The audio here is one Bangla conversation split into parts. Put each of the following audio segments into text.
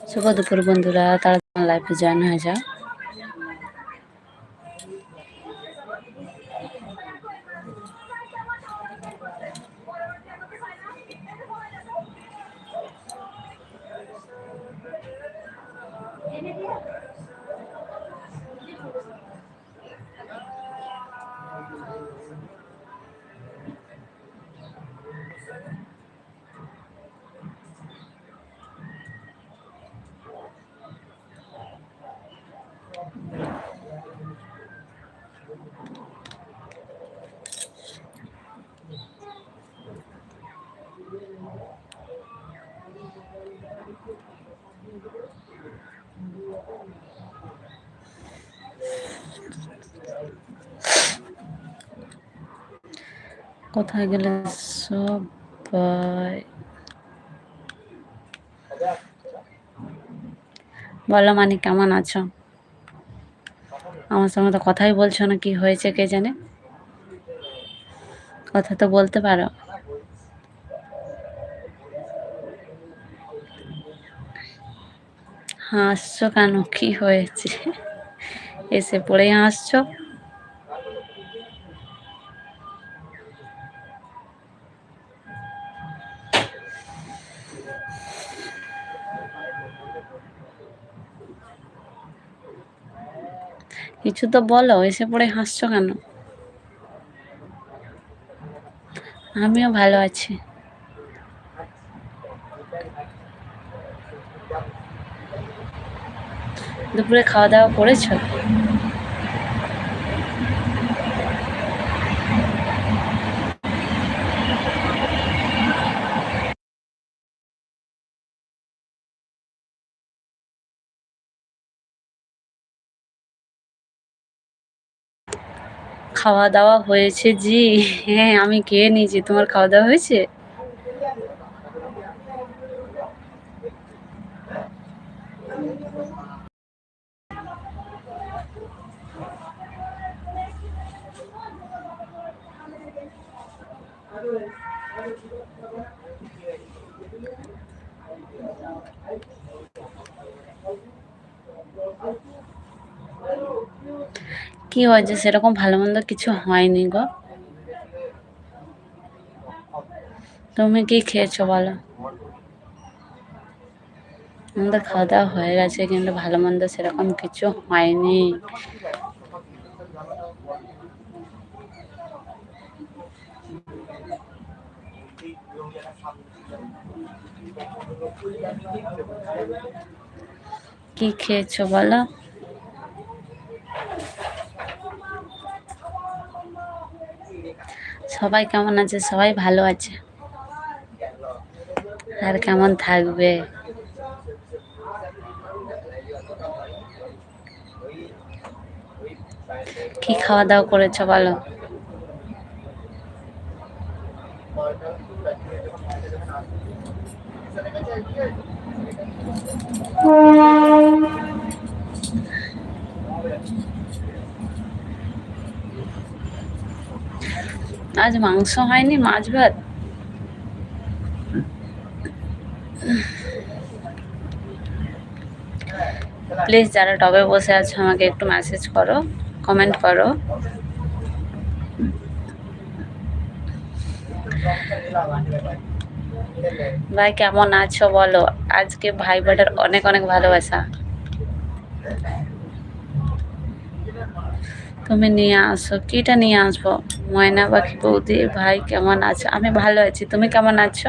শুভ দুপুর বন্ধুরা তারা লাইফে জয়েন হয়ে যাও। কোথায় গেলে সবাই বলো মানে কেমন আছো? আমার সঙ্গে তো কথাই বলছো না, কি হয়েছে কে জানে? কথা তো বলতে পারো। হাসছো কেন? কি হয়েছে? এসে পড়েই হাসছো? কিছু তো বলো এসে পড়ে হাসছো কেন? আমিও ভালো আছি। দুপুরে খাওয়া দাওয়া করেছ? খাওয়া দাওয়া হয়েছে জি। হ্যাঁ আমি খেয়ে নিয়েছি। তোমার খাওয়া দাওয়া হয়েছে? কি হয়েছে সেরকম ভালো মন্দ কিছু হয়নি গো? তুমি কি খেয়েছো বলো? আমাদের খাওয়া দাওয়া হয়ে গেছে কিন্তু ভালো মন্দ সেরকম কিছু হয়নি। কি খেয়েছো বলো? সবাই কেমন আছে? সবাই ভালো আছে। আর কেমন থাকবে? কি খাওয়া দাওয়া করেছ বলো? আজ মাংস হয়নি, মাছ ভাত। প্লিজ যারা টবে বসে আছো, আমাকে একটু মেসেজ করো কমেন্ট করো। ভাই, কেমন আছো বলো? আজকে ভাই বোনের অনেক অনেক ভালোবাসা। তুমি নিয়ে আসো, কিটা নিয়ে আসব? ময়না পাখি বৌদি, ভাই কেমন আছো? আমি ভালো আছি, তুমি কেমন আছো?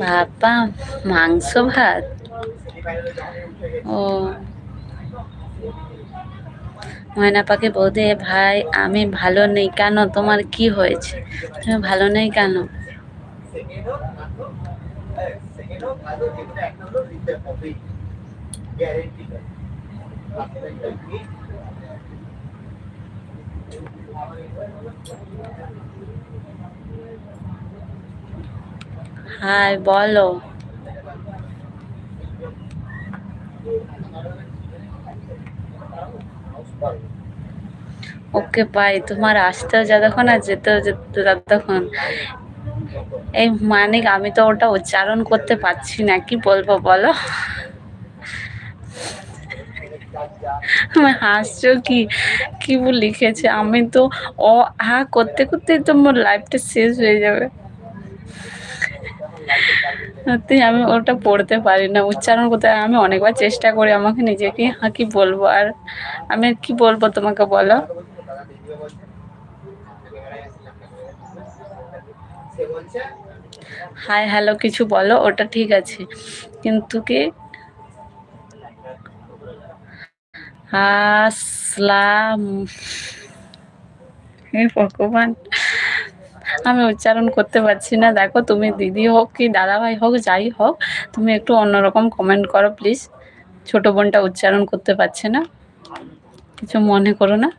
বাবা, মাংস ভাত? ও। ময়না পাখি বৌদি, ভাই, আমি ভালো নেই কেন? তোমার কি হয়েছে? তুমি ভালো নেই কেন? হাই, বলো। ওকে পাই তোমার আসতেও যতক্ষণ আর যেতেও যেতে ততক্ষণ। এই মানিক, আমি তো ওটা উচ্চারণ করতে পারছি না। কি বলব বলো? হাসছো কি? কি লিখেছে? আমি তো অ হা করতে করতেই তো মোর লাইফটা শেষ হয়ে যাবে। সত্যি আমি ওটা পড়তে পারি না। উচ্চারণ করতে আমি অনেকবার চেষ্টা করি আমাকে নিজেকে হ্যাঁ কি বলব? আর আমি কি বলব তোমাকে বলো? হাই, হ্যালো, কিছু বলো, ওটা ঠিক আছে। কিন্তু কি? আসলাম। ভগবান। আমি উচ্চারণ করতে পারছি না দেখো তুমি দিদি হোক কি দাদাভাই হোক যাই হোক তুমি একটু অন্যরকম কমেন্ট করো প্লিজ ছোট বোনটা উচ্চারণ করতে পারছে না কিছু মনে করো না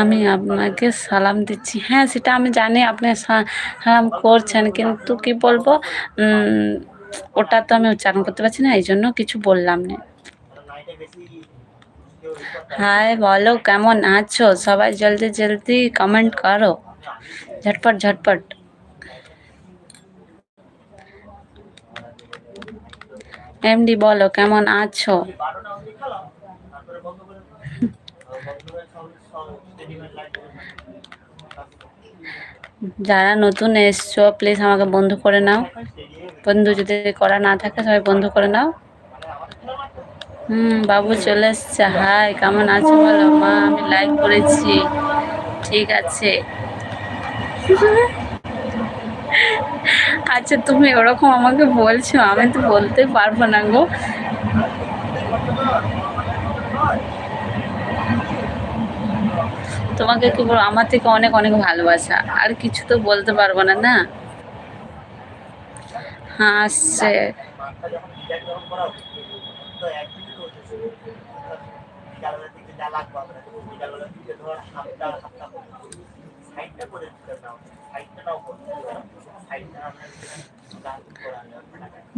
আমি আপনাকে সালাম দিচ্ছি। হ্যাঁ সেটা আমি জানি আপনি সালাম করছেন, কিন্তু কি বলব ওটা তো আমি উচ্চারণ করতে পারছি না এই জন্য কিছু বললাম না। হাই, বলো, কেমন আছো? সবাই জলদি জলদি কমেন্ট করো। ঝটপট ঝটপট। এমডি বলো, কেমন আছো? যারা নতুন এসছো প্লিজ আমাকে বন্ধু করে নাও। বন্ধু যদি করা না থাকে, সবাই বন্ধু করে নাও। হুম, বাবু চলে এসছে। হাই কেমন আছো বলো? মা, আমি লাইক করেছি। ঠিক আছে। আচ্ছা তুমি ওরকম আমাকে বলছো, আমি তো বলতে পারব না গো। তোমাকে কি বলব? আমার থেকে অনেক অনেক ভালোবাসা। আর কিছু তো বলতে পারব না না? হাসছে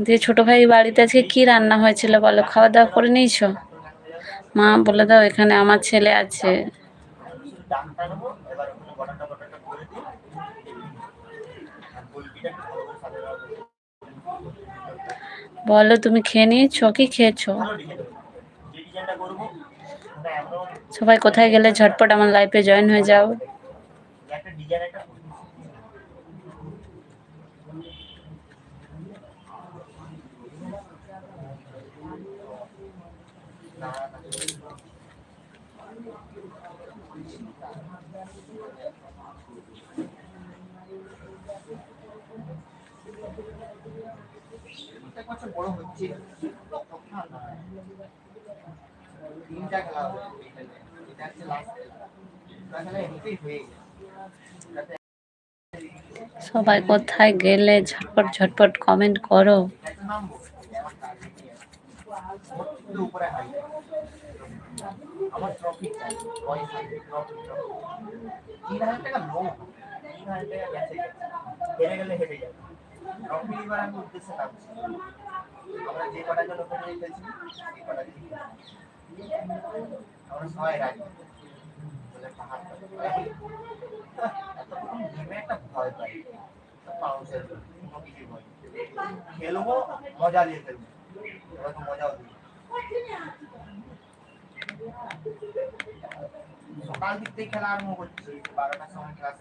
দিয়ে ছোট ভাই বাড়িতে আজকে কি রান্না হয়েছিল বলো? খাওয়া দাওয়া করে নিয়েছো? মা, বলে দাও, এখানে আমার ছেলে আছে। বলো তুমি খেয়ে নিয়েছো? কি খেয়েছো? সবাই কোথায় গেলে ঝটপট আমার লাইফে জয়েন হয়ে যাও। প্রত্যেক বছর বড় হচ্ছে। তিনটা খেলা এটা হচ্ছে লাস্ট খেলা। এমনিতেই হয়ে গেছে। সবাই কোথায় গেলে ঝটপট ঝটপট কমেন্ট করো। টাকা এবার আমি উদ্দেশ্যে নামছি আমরা যে কটা জন ওখানে খেলছি সেই কটা আমরা সবাই নেই। খেলব, মজা দিয়ে খেলব। মজাও দিই সকাল দিক থেকে খেলা আরম্ভ করছি। বারোটার সময় ক্লাস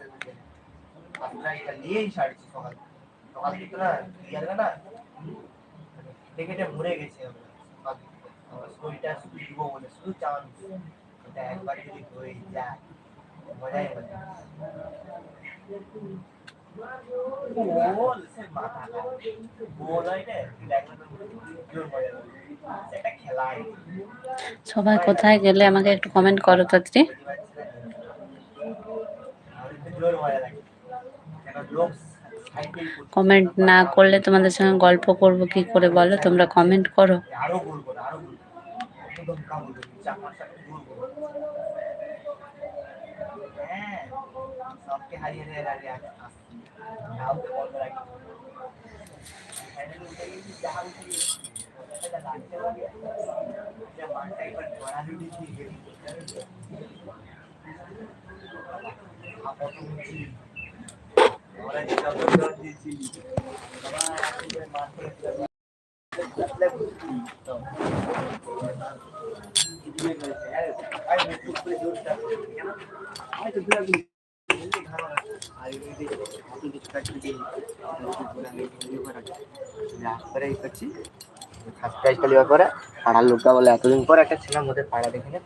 এটা নিয়েই ছাড়ছি সকাল সকাল দিকে না ইয়ারটা না এটা মরে গেছে আমরা। সকাল দিক শরীরটা শুধু দিব বলে শুধু চান এটা একবার যদি হয়ে যায় মজাই মজা সবাই কোথায় গেলে আমাকে একটু কমেন্ট করো তাড়াতাড়ি। লোক কমেন্ট না করলে তোমাদের সঙ্গে গল্প করব কি করে বলো? তোমরা কমেন্ট করো। সবাই আসলে মারতে করে পাড়ার লোকটা বলে এতদিন পর একটা ছেলে মধ্যে পাড়া দেখে নে